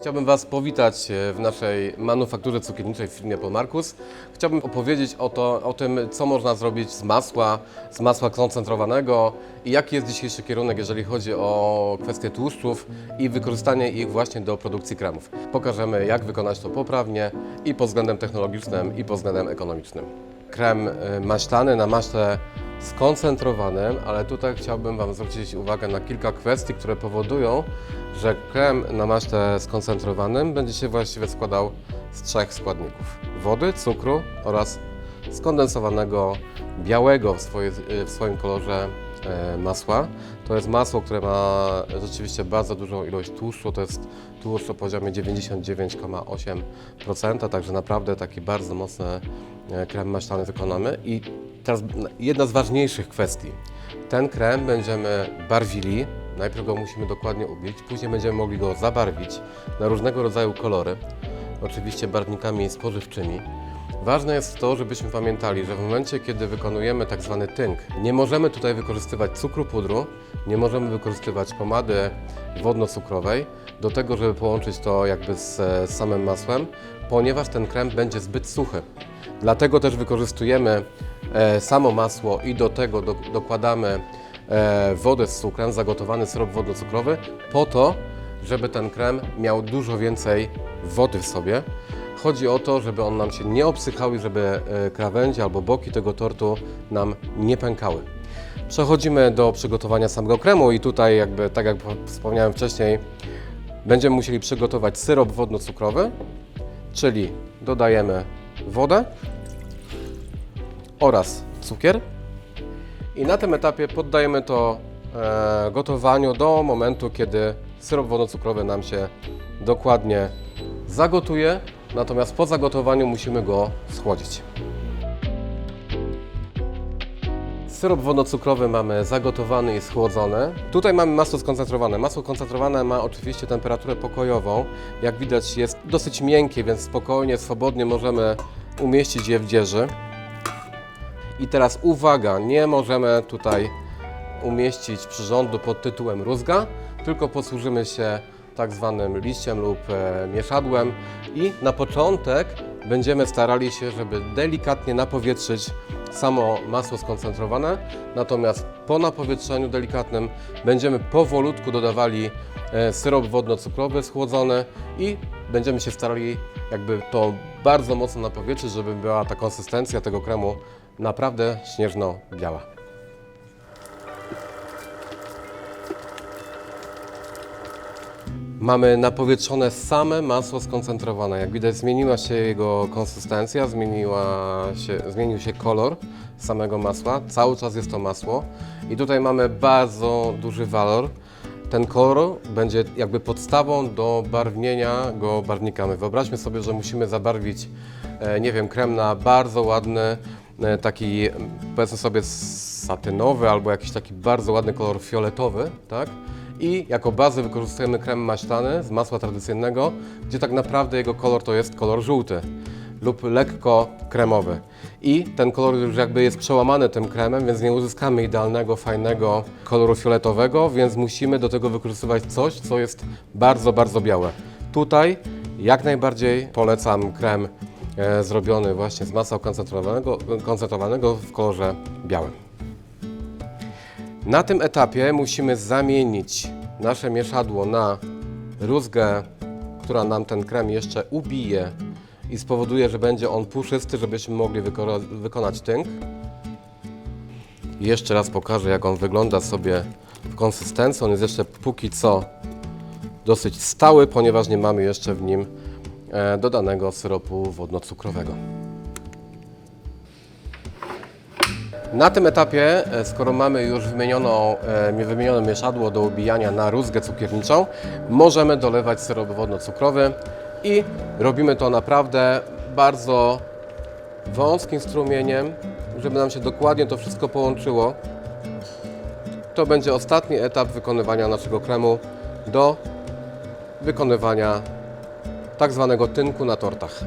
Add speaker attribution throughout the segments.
Speaker 1: Chciałbym Was powitać e, w naszej manufakturze cukierniczej w firmie Polmarkus. Chciałbym opowiedzieć o, to, o tym, co można zrobić z masła, z masła koncentrowanego i jaki jest dzisiejszy kierunek, jeżeli chodzi o kwestie tłuszczów i wykorzystanie ich właśnie do produkcji kremów. Pokażemy, jak wykonać to poprawnie i pod względem technologicznym, i pod względem ekonomicznym. Krem e, maślany na maśle skoncentrowanym, ale tutaj chciałbym Wam zwrócić uwagę na kilka kwestii, które powodują, że krem na maśle skoncentrowanym będzie się właściwie składał z trzech składników: wody, cukru oraz skondensowanego białego w, w swoim kolorze e, masła. To jest masło, które ma rzeczywiście bardzo dużą ilość tłuszczu, to jest tłuszcz o poziomie 99,8%, także naprawdę taki bardzo mocny e, krem maślany wykonamy. I teraz jedna z ważniejszych kwestii. Ten krem będziemy barwili, najpierw go musimy dokładnie ubić, później będziemy mogli go zabarwić na różnego rodzaju kolory, oczywiście barwnikami spożywczymi. Ważne jest to, żebyśmy pamiętali, że w momencie, kiedy wykonujemy tak zwany tynk, nie możemy tutaj wykorzystywać cukru pudru, nie możemy wykorzystywać pomady wodno-cukrowej do tego, żeby połączyć to jakby z, z samym masłem, ponieważ ten krem będzie zbyt suchy. Dlatego też wykorzystujemy e, samo masło i do tego do, dokładamy e, wodę z cukrem, zagotowany syrop wodno-cukrowy, po to, żeby ten krem miał dużo więcej wody w sobie. Chodzi o to, żeby on nam się nie obsychał i żeby e, krawędzie albo boki tego tortu nam nie pękały. Przechodzimy do przygotowania samego kremu i tutaj jakby, tak jak wspomniałem wcześniej, będziemy musieli przygotować syrop wodno-cukrowy, czyli dodajemy wodę oraz cukier i na tym etapie poddajemy to e, gotowaniu do momentu, kiedy syrop wodno-cukrowy nam się dokładnie zagotuje, natomiast po zagotowaniu musimy go schłodzić. Syrop wodno-cukrowy mamy zagotowany i schłodzony. Tutaj mamy masło skoncentrowane. Masło koncentrowane ma oczywiście temperaturę pokojową. Jak widać jest dosyć miękkie, więc spokojnie, swobodnie możemy umieścić je w dzieży. I teraz uwaga, nie możemy tutaj umieścić przyrządu pod tytułem rózga, tylko posłużymy się tak zwanym liściem lub e, mieszadłem i na początek będziemy starali się, żeby delikatnie napowietrzyć samo masło skoncentrowane, natomiast po napowietrzeniu delikatnym będziemy powolutku dodawali e, syrop wodno-cukrowy schłodzony i będziemy się starali jakby to bardzo mocno napowietrzyć, żeby była ta konsystencja tego kremu naprawdę śnieżno-biała. Mamy napowietrzone same masło skoncentrowane. Jak widać zmieniła się jego konsystencja, zmieniła się, zmienił się kolor samego masła. Cały czas jest to masło. I tutaj mamy bardzo duży walor. Ten kolor będzie jakby podstawą do barwnienia go barwnikami. Wyobraźmy sobie, że musimy zabarwić, e, nie wiem, krem na bardzo ładny, e, taki powiedzmy sobie satynowy albo jakiś taki bardzo ładny kolor fioletowy, tak? I jako bazę wykorzystujemy krem maślany z masła tradycyjnego, gdzie tak naprawdę jego kolor to jest kolor żółty lub lekko kremowy. I ten kolor już jakby jest przełamany tym kremem, więc nie uzyskamy idealnego, fajnego koloru fioletowego, więc musimy do tego wykorzystywać coś, co jest bardzo, bardzo białe. Tutaj jak najbardziej polecam krem e, zrobiony właśnie z masła koncentrowanego, koncentrowanego w kolorze białym. Na tym etapie musimy zamienić nasze mieszadło na rózgę, która nam ten krem jeszcze ubije i spowoduje, że będzie on puszysty, żebyśmy mogli wyko- wykonać tynk. Jeszcze raz pokażę, jak on wygląda sobie w konsystencji. On jest jeszcze póki co dosyć stały, ponieważ nie mamy jeszcze w nim e, dodanego syropu wodno-cukrowego. Na tym etapie, e, skoro mamy już wymienioną, e, wymienione mieszadło do ubijania na rózgę cukierniczą, możemy dolewać syrop wodno-cukrowy i robimy to naprawdę bardzo wąskim strumieniem, żeby nam się dokładnie to wszystko połączyło. To będzie ostatni etap wykonywania naszego kremu do wykonywania tak zwanego tynku na tortach.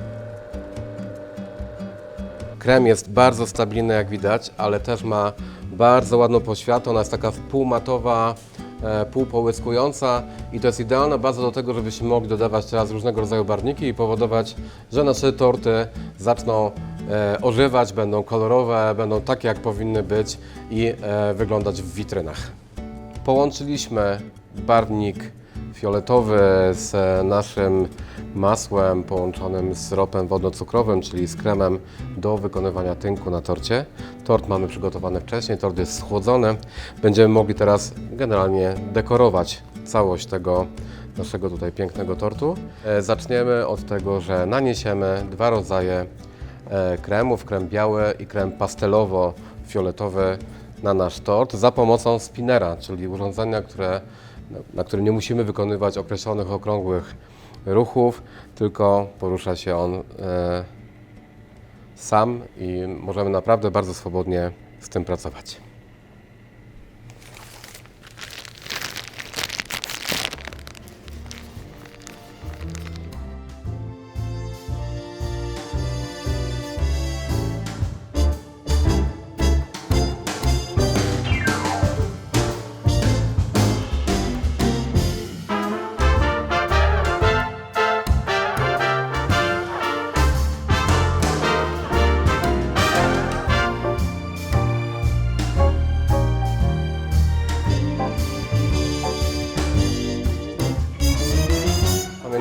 Speaker 1: Krem jest bardzo stabilny, jak widać, ale też ma bardzo ładną poświatę. Ona jest taka wpółmatowa, e, półpołyskująca i to jest idealna baza do tego, żebyśmy mogli dodawać teraz różnego rodzaju barwniki i powodować, że nasze torty zaczną e, ożywać, będą kolorowe, będą takie jak powinny być i e, wyglądać w witrynach. Połączyliśmy barwnik fioletowy z naszym masłem połączonym z ropem wodno-cukrowym, czyli z kremem do wykonywania tynku na torcie. Tort mamy przygotowany wcześniej, tort jest schłodzony. Będziemy mogli teraz generalnie dekorować całość tego naszego tutaj pięknego tortu. E, Zaczniemy od tego, że naniesiemy dwa rodzaje e, kremów, krem biały i krem pastelowo-fioletowy na nasz tort za pomocą spinnera, czyli urządzenia, które, na którym nie musimy wykonywać określonych okrągłych ruchów, tylko porusza się on e, sam i możemy naprawdę bardzo swobodnie z tym pracować.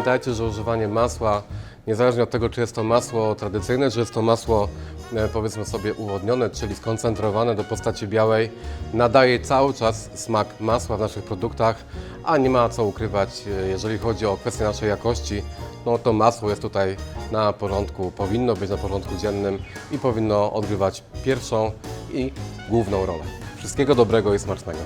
Speaker 1: Pamiętajcie, że używanie masła, niezależnie od tego, czy jest to masło tradycyjne, czy jest to masło, e, powiedzmy sobie, uwodnione, czyli skoncentrowane do postaci białej, nadaje cały czas smak masła w naszych produktach, a nie ma co ukrywać, e, jeżeli chodzi o kwestię naszej jakości, no to masło jest tutaj na porządku, powinno być na porządku dziennym i powinno odgrywać pierwszą i główną rolę. Wszystkiego dobrego i smacznego.